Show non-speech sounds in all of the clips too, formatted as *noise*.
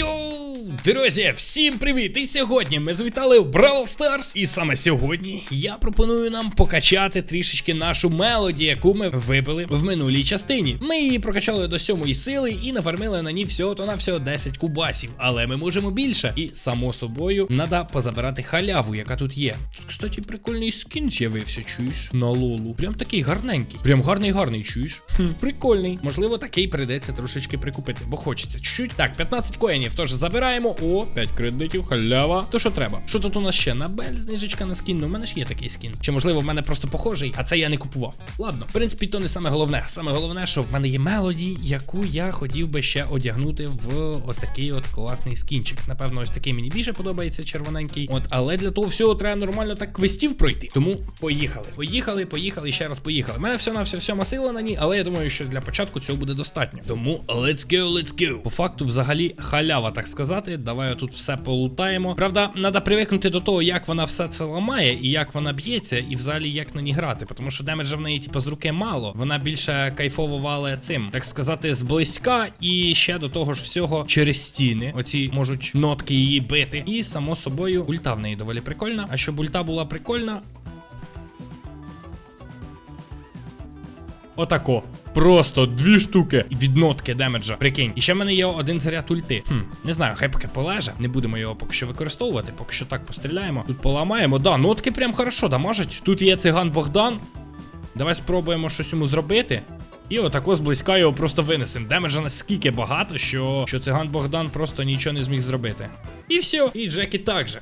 Yo! Друзі, всім привіт! І сьогодні ми завітали в Бравл Старс. І саме сьогодні я пропоную нам покачати трішечки нашу мелоді, яку ми вибили в минулій частині. Ми її прокачали до сьомої сили і нафармили на ній всього то на всього 10 кубасів. Але ми можемо більше. І само собою треба позабирати халяву, яка тут є. Тут, кстати, прикольний скін з'явився, чуєш? На лолу. Прям такий гарненький. Прям гарний, гарний, чуєш? Хм, прикольний. Можливо, такий прийдеться трошечки прикупити, бо хочеться чуть-чуть. Так, 15 коїнів. Тож забираємо. О, 5 кредитів, халява. То що треба? Що тут у нас ще? Набель, знижечка на скін. Ну, в мене ж є такий скін. Чи можливо в мене просто похожий, а це я не купував. Ладно, в принципі, то не саме головне. Саме головне, що в мене є мелоді, яку я хотів би ще одягнути в отакий от класний скінчик. Напевно, ось такий мені більше подобається, червоненький. От, але для того всього треба нормально так квестів пройти. Тому поїхали. Поїхали, поїхали ще раз поїхали. У мене все на все всьома сила на ній, але я думаю, що для початку цього буде достатньо. Тому let's go, let's go. По факту, взагалі, халява, так сказати. Давай тут все полутаємо. Правда, треба привикнути до того, як вона все це ламає, і як вона б'ється, і взагалі як на ній грати. Тому що демеджа в неї, типу, з руки мало. Вона більше кайфово вале цим, так сказати, зблизька, і ще до того ж всього через стіни. Оці можуть нотки її бити. І само собою, ульта в неї доволі прикольна. А щоб ульта була прикольна, Отако. Просто дві штуки від нотки демеджа. Прикинь. І ще в мене є один заряд ульти. Хм, не знаю, хай поки полеже. Не будемо його поки що використовувати, поки що так постріляємо. Тут поламаємо. Да, нотки прям хорошо дамажать. Тут є циган Богдан. Давай спробуємо щось йому зробити. І отако зблизька його просто винесемо. Демеджа наскільки багато, що, що циган Богдан просто нічого не зміг зробити. І все. І Джекі також.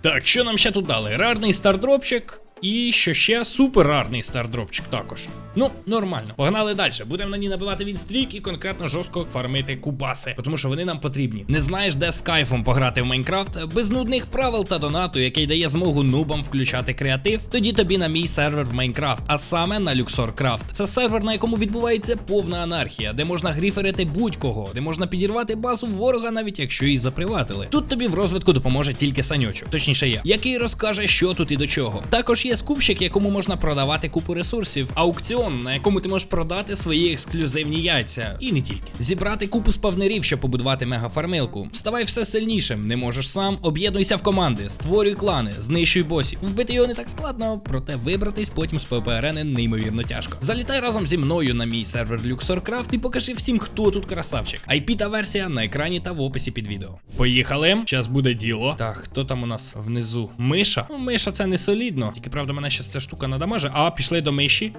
Так, що нам ще тут дали? Рарний стардропчик. І що ще супер рарний стардропчик також. Ну, нормально. Погнали далі. Будемо на ній набивати вінстрік і конкретно жорстко фармити кубаси, тому що вони нам потрібні. Не знаєш, де з кайфом пограти в Майнкрафт без нудних правил та донату, який дає змогу нубам включати креатив. Тоді тобі на мій сервер в Майнкрафт, а саме на LuxorCraft. Це сервер, на якому відбувається повна анархія, де можна гріферити будь-кого, де можна підірвати базу ворога, навіть якщо її заприватили. Тут тобі в розвитку допоможе тільки саньочок, точніше я, який розкаже, що тут і до чого. Також є скупщик, якому можна продавати купу ресурсів, аукціон, на якому ти можеш продати свої ексклюзивні яйця. І не тільки. Зібрати купу спавнерів, щоб побудувати мегафармилку. Ставай все сильнішим, не можеш сам, об'єднуйся в команди, створюй клани, знищуй босів. Вбити його не так складно, проте вибратись потім з ППРН неймовірно тяжко. Залітай разом зі мною на мій сервер LuxorCraft і покажи всім, хто тут красавчик. IP та версія на екрані та в описі під відео. Поїхали. Зараз буде діло. Так, хто там у нас внизу? Миша? Ну, миша це не солідно. Тільки правда, мене ще ця штука надамаже. А, пішли до миші.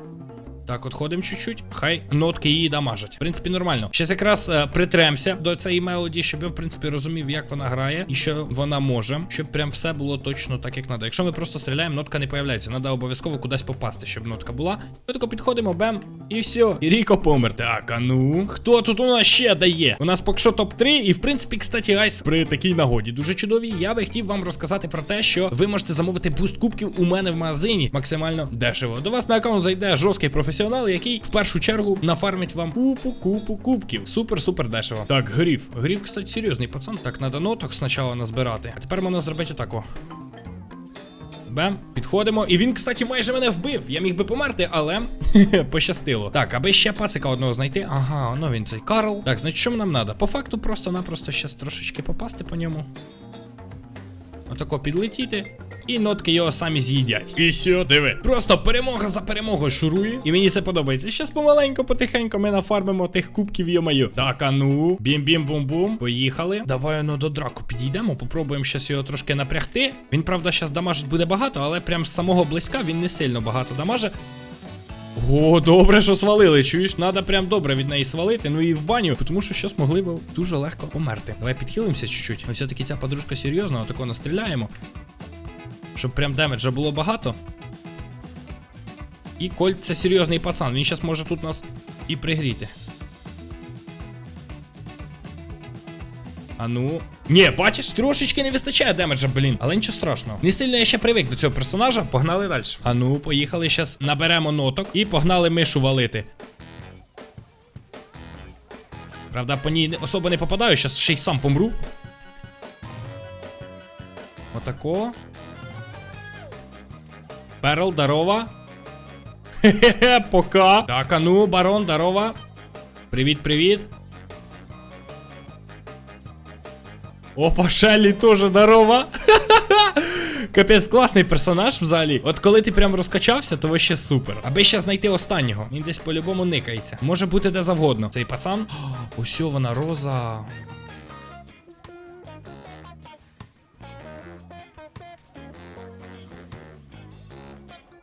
Так, от ходимо чуть-чуть. Хай нотки її дамажать. В принципі, нормально. Щас якраз е, притремся до цієї мелодії, щоб я, в принципі, розумів, як вона грає і що вона може, щоб прям все було точно так, як треба. Якщо ми просто стріляємо, нотка не появляється. Треба обов'язково кудись попасти, щоб нотка була. Ми тако підходимо, бем, і все. І Ріко помер. Так, а ну. Хто тут у нас ще дає? У нас поки що топ-3, і в принципі, кстати, гайс, при такій нагоді дуже чудові. Я би хотів вам розказати про те, що ви можете замовити буст кубків у мене в магазині максимально дешево. До вас на аккаунт зайде жорсткий професіонал професіонал, який в першу чергу нафармить вам купу купу кубків. Супер-супер дешево. Так, гріф. Гріф, кстати, серйозний пацан. Так, надо ноток спочатку назбирати. А тепер можна зробити отако. Бем, підходимо. І він, кстати, майже мене вбив. Я міг би померти, але *laughs* пощастило. Так, аби ще пацика одного знайти. Ага, ну він цей Карл. Так, значить, що нам треба? По факту, просто-напросто щас трошечки попасти по ньому. Отако підлетіти. І нотки його самі з'їдять. І все, диви. Просто перемога за перемогою шурує. І мені це подобається. Щас помаленько, потихенько ми нафармимо тих кубків, йомаю. Так, а ну. Бім-бім-бум-бум. Поїхали. Давай ну до драку підійдемо. Попробуємо щас його трошки напрягти. Він, правда, щас дамажить буде багато, але прям з самого близька він не сильно багато дамаже. О, добре, що свалили. Чуєш, надо прям добре від неї свалити. Ну і в баню, тому що щось могли б дуже легко померти. Давай підхилимося чуть-чуть. Все-таки ця подружка серйозна, отако настріляємо. Щоб прям демеджа було багато. І Кольт це серйозний пацан. Він зараз може тут нас і пригріти. А ну. Ні, бачиш, трошечки не вистачає демеджа, блін. Але нічого страшного. Не сильно я ще привик до цього персонажа. Погнали далі. А ну, поїхали. Зараз наберемо ноток і погнали мишу валити. Правда, по ній особо не попадаю, зараз ще й сам помру. Отако. Перл, здорова. Хе-хе, *laughs* пока. Так, а ну, барон, здорова. Привіт, привіт. Опа, Шеллі теж здорова. *laughs* Капець, класний персонаж взагалі. От коли ти прям розкачався, то вообще супер. Аби ще знайти останнього. Він десь по-любому никається. Може бути де завгодно. Цей пацан. *gasps* О, Ось вона роза.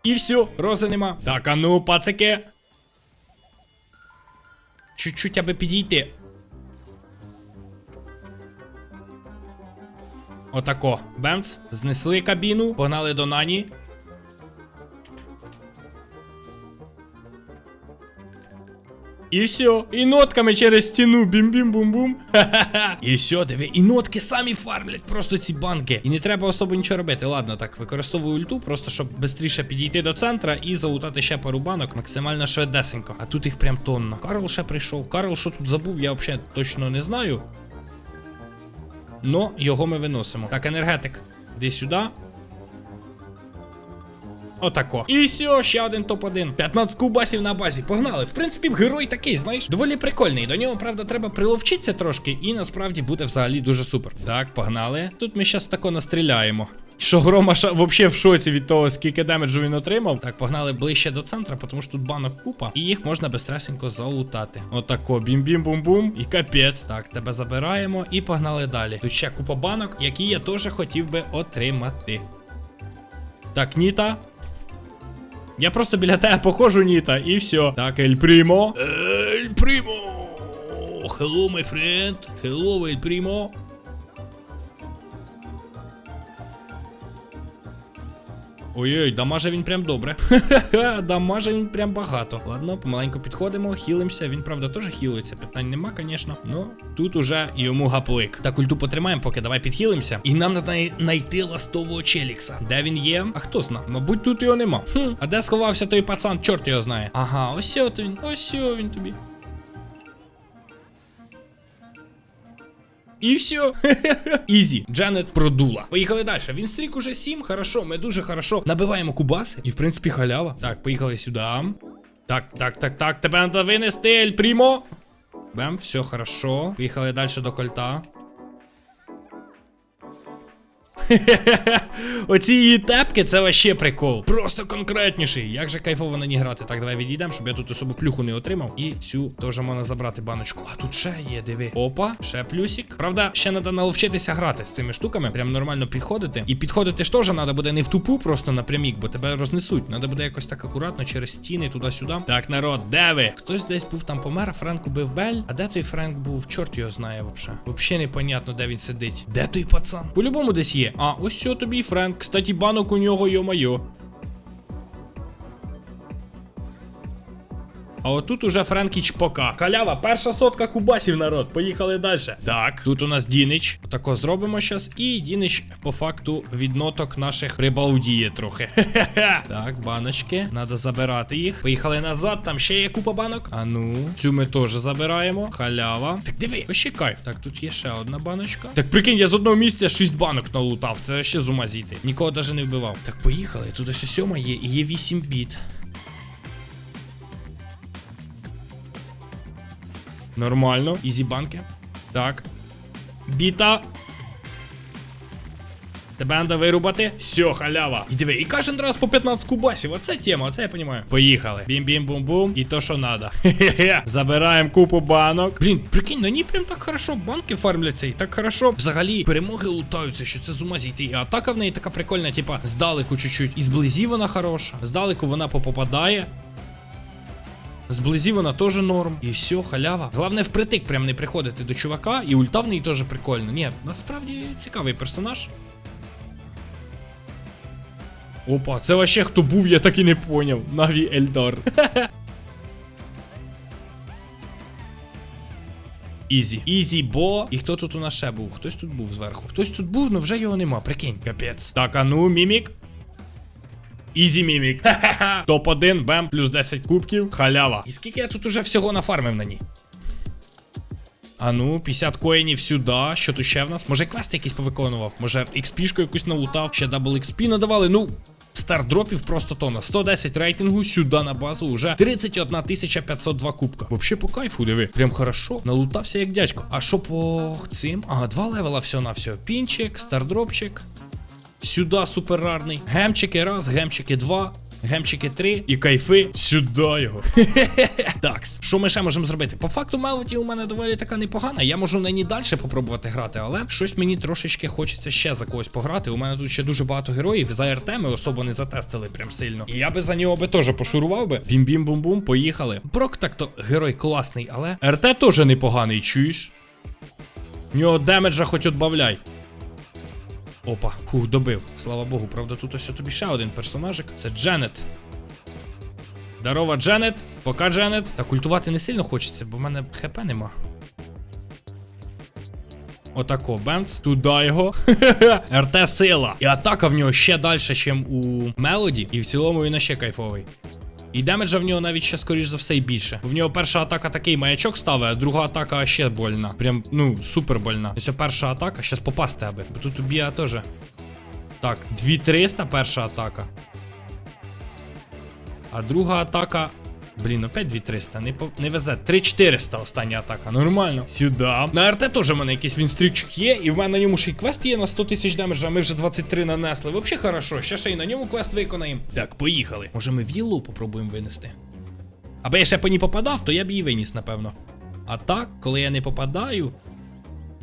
І все, рози нема. Так, а ну, пацаки. Чуть-чуть аби підійти. Отако. Бенц. знесли кабіну, погнали до Нані. І все, і нотками через стіну. Бім-бім-бум-бум. Ха-ха-ха. *laughs* І все, диви, і нотки самі фармлять просто ці банки. І не треба особо нічого робити. Ладно, так, використовую ульту, просто щоб швидше підійти до центра і залутати ще пару банок максимально швидесенько. А тут їх прям тонна. Карл ще прийшов. Карл, що тут забув, я взагалі точно не знаю. Но його ми виносимо. Так, енергетик. Іди сюди. Отако. І все, ще один топ-1. 15 кубасів на базі. Погнали. В принципі, герой такий, знаєш, доволі прикольний. До нього, правда, треба приловчитися трошки, і насправді буде взагалі дуже супер. Так, погнали. Тут ми щас тако настріляємо. Що грома ша... вообще в шоці від того, скільки демеджу він отримав. Так, погнали ближче до центра, тому що тут банок купа, і їх можна безстресенько залутати. Отако, бім-бім-бум-бум. І капець. Так, тебе забираємо і погнали далі. Тут ще купа банок, які я теж хотів би отримати. Так, Ніта. Я просто біля тебе походжу, Ніта, і все. Так, Ель Прімо. Ель Прімо. Hello, my friend. Hello, Ель Прімо. Ой-ой, дамаже він прям добре. Ха-ха, дамаже він прям багато. Ладно, помаленьку підходимо, хілимося. Він, правда, теж хілиться. Питань нема, звісно. Ну, тут уже йому гаплик. Так, ульту потримаємо, поки давай підхилимося. І нам треба знайти ластового челікса. Де він є? А хто зна? Мабуть, тут його нема. Хм, а де сховався той пацан? Чорт його знає. Ага, ось от він. Ось він тобі. І все. *laughs* Ізі. Джанет продула. Поїхали далі. Він стрік уже 7. Хорошо, ми дуже хорошо набиваємо кубаси. І в принципі халява. Так, поїхали сюди. Так, так, так, так. Тебе треба винести, Ель Прімо. Бем, все хорошо. Поїхали далі до кольта. *laughs* Оці її тепки це вообще прикол. Просто конкретніший. Як же кайфово на ній грати. Так, давай відійдемо, щоб я тут особо плюху не отримав. І цю теж можна забрати баночку. А тут ще є, диви. Опа, ще плюсик. Правда, ще треба навчитися грати з цими штуками. Прям нормально підходити. І підходити ж теж треба буде не в тупу, просто напрямік, бо тебе рознесуть. Треба буде якось так акуратно через стіни туди-сюди. Так, народ, де ви? Хтось десь був там помер, Френк убив Бель. А де той Френк був? Чорт його знає вообще. Вообще непонятно, де він сидить. Де той пацан? По-любому десь є. А, ось що тобі Френк. Кстати, банок у нього, йо-майо. А отут уже Френкі Чпока. Халява, перша сотка кубасів, народ. Поїхали далі. Так, тут у нас Дінич. Тако зробимо щас. І Дінич, по факту, від ноток наших прибалдіє трохи. Хе-хе-хе. Так, баночки. Надо забирати їх. Поїхали назад, там ще є купа банок. А ну, цю ми теж забираємо. Халява. Так диви, ще кайф. Так, тут є ще одна баночка. Так прикинь, я з одного місця 6 банок налутав. Це ще з ума зійти. Нікого навіть не вбивав. Так, поїхали. Тут ось сьома є і є 8 біт. Нормально. Ізі банки. Так. Біта. Тебе треба вирубати. Все, халява. І диви, і кожен раз по 15 кубасів. Оце тема, оце я розумію. Поїхали. Бім-бім-бум-бум. І то, що надо. Хе-хе-хе. Забираємо купу банок. Блін, прикинь, на ній прям так хорошо банки фармляться і так хорошо. Взагалі, перемоги лутаються, що це з ума зійти. І атака в неї така прикольна, типа, здалеку чуть-чуть. І зблизі вона хороша. Здалеку вона попадає. Зблизі вона теж норм. І все, халява. Головне впритик прям не приходити до чувака, і ульта в неї теж прикольно. Ні, насправді цікавий персонаж. Опа, це вообще хто був, я так і не поняв. Наві Ельдар. *laughs* Ізі. Ізі, бо. І хто тут у нас ще був? Хтось тут був зверху. Хтось тут був, але вже його нема. Прикинь, капець. Так, а ну, мімік. Ізі мімік. Ха-ха-ха. Топ-1, бем, плюс 10 кубків. Халява. І скільки я тут уже всього нафармив на ній? А ну, 50 коїнів сюди. Що тут ще в нас? Може квести якісь повиконував? Може XP-шку якусь налутав? Ще дабл XP надавали. Ну, Стардропів просто тона. 110 рейтингу, сюди на базу уже 31 502 кубка. Вообще по кайфу, диви. Прям хорошо. Налутався як дядько. А що по цим? Ага, два левела все на все. Пінчик, стардропчик. Сюди суперрарний. Гемчики раз, гемчики два. Гемчики 3 і кайфи сюди його. *laughs* Такс. Що ми ще можемо зробити? По факту Мелоді у мене доволі така непогана. Я можу на ній далі попробувати грати, але щось мені трошечки хочеться ще за когось пограти. У мене тут ще дуже багато героїв. За РТ ми особо не затестили прям сильно. І я би за нього би теж пошурував би. Бім-бім-бум-бум, поїхали. Брок так то герой класний, але РТ теж непоганий, чуєш? В нього демеджа хоч отбавляй. Опа, хух, добив. Слава Богу, правда, тут ось тобі ще один персонажик. Це Дженет. Здорова, Дженет. Пока Дженет. Та культувати не сильно хочеться, бо в мене хп нема. Отако, Бенц. Туди його. *laughs* РТ сила. І атака в нього ще далі, ніж у Мелоді. І в цілому він ще кайфовий. І демеджа в нього навіть ще, скоріш за все, і більше. В нього перша атака такий маячок ставить, а друга атака ще больна. Прям, ну, супер больна. Ось перша атака, щас попасти аби. Бо тут уб'є теж. Так, 2300 перша атака. А друга атака. Блін, опять 2300, не, по... не везе. 3400 остання атака. Нормально. Сюда. На РТ теж в мене якийсь вінстрічок є, і в мене на ньому ще й квест є на 100 тисяч демеджа, а ми вже 23 нанесли. Взагалі хорошо, ще ще й на ньому квест виконаємо. Так, поїхали. Може ми віллу попробуємо винести? Аби я ще по ній попадав, то я б її виніс, напевно. А так, коли я не попадаю.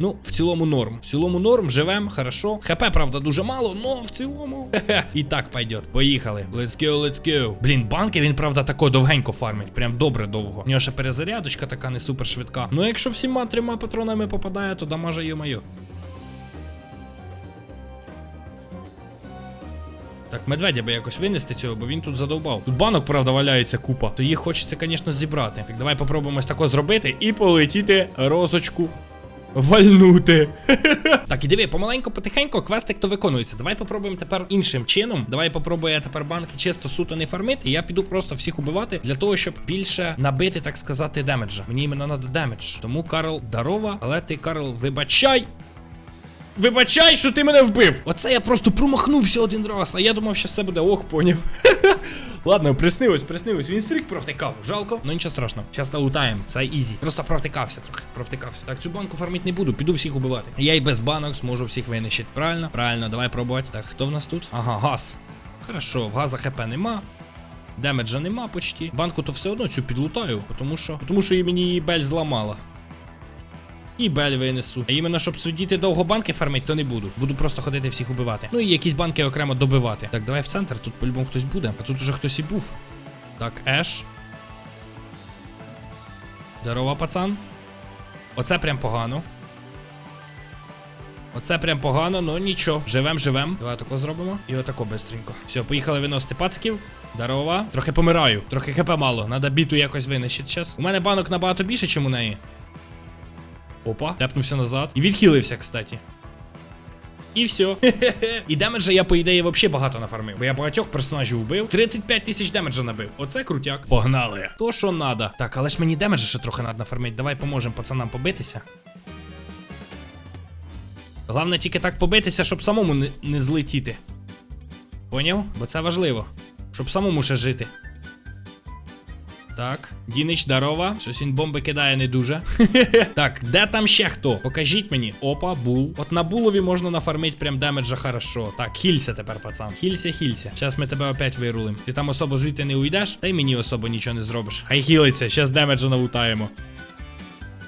Ну, в цілому норм. В цілому норм, живем, хорошо. ХП, правда, дуже мало, но в цілому. *laughs* І так пойдет. Поїхали. Let's go, let's go. Блін, банки він, правда, тако довгенько фармить. Прям добре довго. У нього ще перезарядочка така не супер швидка. Ну, якщо всіма трьома патронами попадає, то дамаже йо-моє. Так, медведя би якось винести цього, бо він тут задовбав. Тут банок, правда, валяється купа. То їх хочеться, звісно, зібрати. Так, давай попробуємо ось тако зробити і полетіти розочку. Вальнути. *laughs* так, і диви, помаленько, потихеньку, квестик то виконується. Давай попробуємо тепер іншим чином. Давай попробую я тепер банки чисто суто не фармити. Я піду просто всіх убивати для того, щоб більше набити, так сказати, демеджа. Мені іменно надо демедж. Тому Карл дарова, але ти, Карл, вибачай. Вибачай, що ти мене вбив! Оце я просто промахнувся один раз, а я думав, що все буде ох, поняв. *laughs* Ладно, приснилось, приснилось. Він стрік провтикав. Жалко, ну нічого страшного. Зараз налутаємо. Це ізі. Просто провтикався трохи. Провтикався. Так, цю банку фармити не буду, піду всіх убивати. Я і без банок зможу всіх винищити. Правильно? Правильно, давай пробувати. Так, хто в нас тут? Ага, газ. Хорошо, в газа хп нема. Демеджа нема почти. Банку то все одно цю підлутаю, тому що. Тому що і мені її бель зламала. І бель винесу. А іменно, щоб сидіти довго банки фармить, то не буду. Буду просто ходити всіх убивати. Ну і якісь банки окремо добивати. Так, давай в центр, тут по-любому хтось буде. А тут уже хтось і був. Так, Еш. Здорово, пацан. Оце прям погано. Оце прям погано, ну нічого. Живем, живем. Давай тако зробимо. І отако бистренько. Все, поїхали виносити пациків. Здорово. Трохи помираю. Трохи хп мало. Надо біту якось винищити зараз. У мене банок набагато більше, ніж у неї. Опа, тепнувся назад. І відхилився, кстати. І все. *laughs* І демеджа я, по ідеї, взагалі багато нафармив. Бо я багатьох персонажів вбив. 35 тисяч демеджа набив. Оце крутяк. Погнали. То, що надо. Так, але ж мені демеджа ще трохи надо нафармити. Давай поможемо пацанам побитися. Головне тільки так побитися, щоб самому не, не злетіти. Поняв? Бо це важливо. Щоб самому ще жити. Так, Дінич, дарова. Щось він бомби кидає не дуже. *laughs* так, де там ще хто? Покажіть мені. Опа, бул. От на булові можна нафармити прям демеджа хорошо. Так, хілься тепер, пацан. Хілься, хілься. Зараз ми тебе опять вирулим. Ти там особо звідти не уйдеш, та й мені особо нічого не зробиш. Хай хілиться, зараз демеджа навутаємо.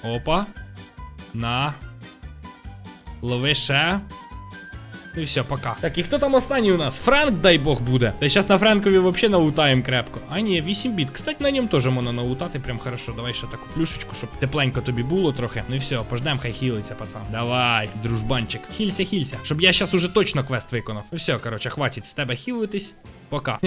Опа. На. Лови ще. Ну і все, пока. Так, і хто там останній у нас? Франк, дай Бог, буде. Та зараз на Френкові взагалі наутаємо крепко. А ні, 8 біт. Кстати, на ньому теж можна наутати. прям хорошо. Давай ще таку плюшечку, щоб тепленько тобі було трохи. Ну і все, пождем, хай хілиться, пацан. Давай, дружбанчик. Хілься, хілься. Щоб я зараз уже точно квест виконав. Ну все, короче, хватить з тебе хілитись. Пока.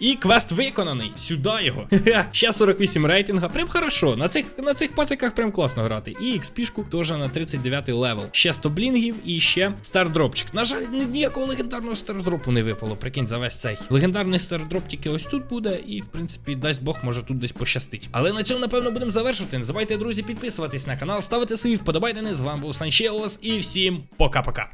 І квест виконаний. Сюди його. *laughs* Ще 48 рейтинга. Прям хорошо. На цих на цих пациках прям класно грати. І XP-шку теж на 39 левел. Ще 100 блінгів і ще стардропчик. На жаль, ніякого легендарного стардропу не випало. Прикинь, за весь цей. Легендарний стардроп тільки ось тут буде. І, в принципі, дасть Бог, може тут десь пощастить. Але на цьому, напевно, будемо завершувати. Не забувайте, друзі, підписуватись на канал, ставити свої вподобайдени. З вами був Санчелос і всім пока-пока.